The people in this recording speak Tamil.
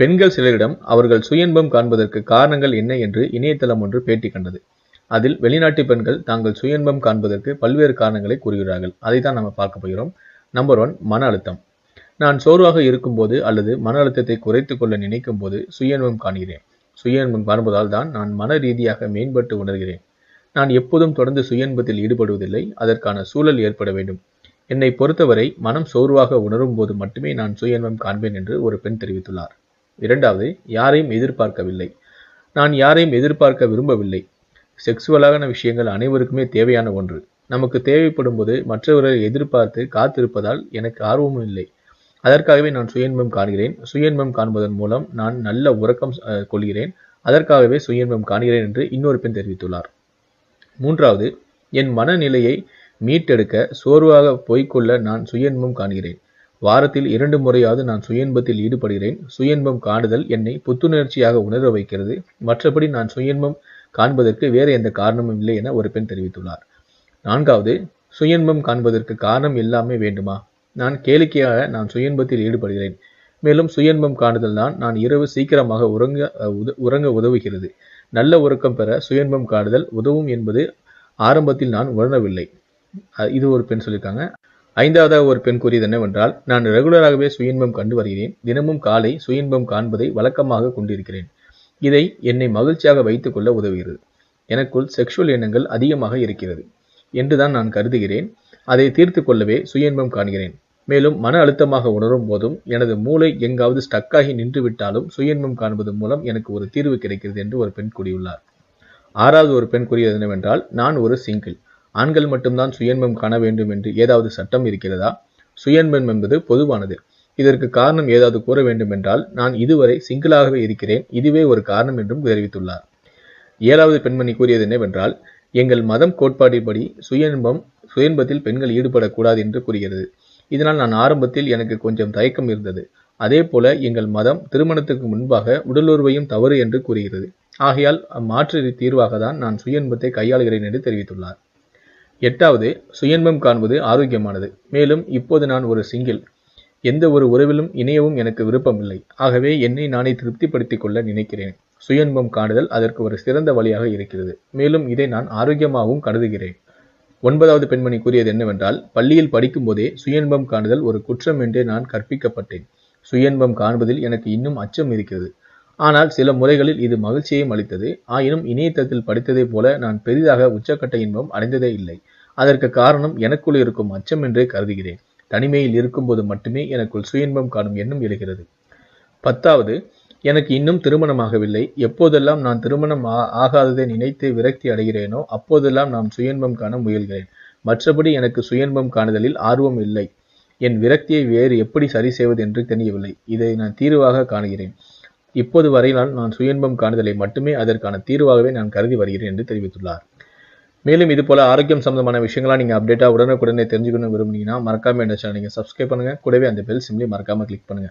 பெண்கள் சிலரிடம் அவர்கள் சுயன்பம் காண்பதற்கு காரணங்கள் என்ன என்று இணையதளம் ஒன்று பேட்டி கண்டது. அதில் வெளிநாட்டு பெண்கள் தாங்கள் சுயன்பம் காண்பதற்கு பல்வேறு காரணங்களை கூறுகிறார்கள். அதை தான் நம்ம பார்க்க போகிறோம். நம்பர் ஒன் மன அழுத்தம். நான் சோர்வாக இருக்கும்போது அல்லது மன அழுத்தத்தை குறைத்து கொள்ள நினைக்கும் போது சுயன்பம் காண்கிறேன். சுயன்பம் காண்பதால் தான் நான் மன ரீதியாக மேம்பட்டு உணர்கிறேன். நான் எப்போதும் தொடர்ந்து சுயன்பத்தில் ஈடுபடுவதில்லை. அதற்கான சூழல் ஏற்பட வேண்டும். என்னை பொறுத்தவரை மனம் சோர்வாக உணரும் போது மட்டுமே நான் சுயன்பம் காண்பேன் என்று ஒரு பெண் தெரிவித்துள்ளார். இரண்டாவது யாரையும் எதிர்பார்க்கவில்லை. நான் யாரையும் எதிர்பார்க்க விரும்பவில்லை. செக்ஸுவலான விஷயங்கள் அனைவருக்குமே தேவையான ஒன்று. நமக்கு தேவைப்படும் போது மற்றவர்களை எதிர்பார்த்து காத்திருப்பதால் எனக்கு ஆர்வமும் இல்லை. அதற்காகவே நான் சுயன்பம் காண்கிறேன். சுயன்பம் காண்பதன் மூலம் நான் நல்ல உறக்கம் கொள்கிறேன். அதற்காகவே சுயன்பம் காண்கிறேன் என்று இன்னொரு பெண் தெரிவித்துள்ளார். மூன்றாவது என் மனநிலையை மீட்டெடுக்க சோர்வாக போய்க்கொள்ள நான் சுயன்பம் காண்கிறேன். வாரத்தில் இரண்டு முறையாவது நான் சுயன்பத்தில் ஈடுபடுகிறேன். சுயன்பம் காணுதல் என்னை புத்துணர்ச்சியாக உணர வைக்கிறது. மற்றபடி நான் சுயன்பம் காண்பதற்கு வேறு எந்த காரணமும் இல்லை என ஒரு பெண் தெரிவித்துள்ளார். நான்காவது சுயன்பம் காண்பதற்கு காரணம் எல்லாமே வேண்டுமா? நான் கேளிக்கையாக நான் சுயன்பத்தில் ஈடுபடுகிறேன். மேலும் சுயன்பம் காணுதல் தான் நான் இரவு சீக்கிரமாக உறங்க அஹ், உத- உறங்க உதவுகிறது. நல்ல உறக்கம் பெற சுயன்பம் காணுதல் உதவும் என்பது ஆரம்பத்தில் நான் உணரவில்லை. அஹ், இது ஒரு பெண் சொல்லியிருக்காங்க. ஐந்தாவதாக ஒரு பெண் கூறியது என்னவென்றால் நான் ரெகுலராகவே சுயின்பம் கண்டு வருகிறேன். தினமும் காலை சுயின்பம் காண்பதை வழக்கமாக கொண்டிருக்கிறேன். இதை என்னை மகிழ்ச்சியாக வைத்துக்கொள்ள உதவுகிறது. எனக்குள் செக்ஷுவல் எண்ணங்கள் அதிகமாக இருக்கிறது என்றுதான் நான் கருதுகிறேன். அதை தீர்த்து கொள்ளவே சுயன்பம் காண்கிறேன். மேலும் மன அழுத்தமாக உணரும் போதும் எனது மூளை எங்காவது ஸ்டக்காகி நின்று விட்டாலும் சுயன்பம் காண்பது மூலம் எனக்கு ஒரு தீர்வு கிடைக்கிறது என்று ஒரு பெண் கூறியுள்ளார். ஆறாவது ஒரு பெண் கூறியது என்னவென்றால் நான் ஒரு சிங்கிள் ஆண்கள் மட்டும்தான் சுயன்பம் காண வேண்டும் என்று ஏதாவது சட்டம் இருக்கிறதா? சுயன்பம் என்பது பொதுவானது. இதற்கு காரணம் ஏதாவது கூற வேண்டும் என்றால் நான் இதுவரை சிங்கிளாகவே இருக்கிறேன். இதுவே ஒரு காரணம் என்றும் தெரிவித்துள்ளார். ஏழாவது பெண்மணி கூறியது என்னவென்றால் எங்கள் மதம் கோட்பாட்டின்படி சுயன்பம் சுயன்பத்தில் பெண்கள் ஈடுபடக்கூடாது என்று கூறுகிறது. இதனால் நான் ஆரம்பத்தில் எனக்கு கொஞ்சம் தயக்கம் இருந்தது. அதே போல எங்கள் மதம் திருமணத்துக்கு முன்பாக உடலுறவையும் தவறு என்று கூறுகிறது. ஆகையால் அம்மாற்று தீர்வாக தான் நான் சுயன்பத்தை கையாளுகிறேன் என்று தெரிவித்துள்ளார். எட்டாவது சுயன்பம் காண்பது ஆரோக்கியமானது. மேலும் இப்போது நான் ஒரு சிங்கிள். எந்த ஒரு உறவிலும் இணையவும் எனக்கு விருப்பமில்லை. ஆகவே என்னை நானே திருப்திப்படுத்திக் கொள்ள நினைக்கிறேன். சுயன்பம் காணுதல் அதற்கு ஒரு சிறந்த வழியாக இருக்கிறது. மேலும் இதை நான் ஆரோக்கியமாகவும் கருதுகிறேன். ஒன்பதாவது பெண்மணி கூறியது என்னவென்றால் பள்ளியில் படிக்கும்போதே சுயன்பம் காணுதல் ஒரு குற்றம் என்றே நான் கற்பிக்கப்பட்டேன். சுயன்பம் காண்பதில் எனக்கு இன்னும் அச்சம் இருக்கிறது. ஆனால் சில முறைகளில் இது மகிழ்ச்சியையும் அளித்தது. ஆயினும் இணையதளத்தில் படித்ததைப் போல நான் பெரிதாக உச்சக்கட்ட இன்பம் அடைந்ததே இல்லை. அதற்கு காரணம் எனக்குள் இருக்கும் அச்சம் என்றே கருதுகிறேன். தனிமையில் இருக்கும்போது மட்டுமே எனக்குள் சுயன்பம் காணும் எண்ணம் எழுகிறது. பத்தாவது எனக்கு இன்னும் திருமணமாகவில்லை. எப்போதெல்லாம் நான் திருமணம் ஆ- ஆகாததை நினைத்து விரக்தி அடைகிறேனோ அப்போதெல்லாம் நான் சுயன்பம் காண முயல்கிறேன். மற்றபடி எனக்கு சுயன்பம் காணுதலில் ஆர்வம் இல்லை. என் விரக்தியை வேறு எப்படி சரி செய்வது என்று தெரியவில்லை. இதை நான் தீர்வாக காணுகிறேன். இப்போது வரையினால் நான் சுயன்பம் காணுதலை மட்டுமே அதற்கான தீர்வாகவே நான் கருதி வருகிறேன் என்று தெரிவித்துள்ளார். மேலும் இது போல ஆரோக்கியம் சம்பந்தமான விஷயங்களாம் நீங்கள் அப்டேட்டா உடனுக்குடனே தெரிஞ்சுக்கணும் விரும்புனீங்கன்னா மறக்காம என்ன சேனல் நீங்க சப்ஸ்கிரைப் பண்ணுங்க. கூடவே அந்த பெல் சிம்லி மறக்காம கிளிக் பண்ணுங்க.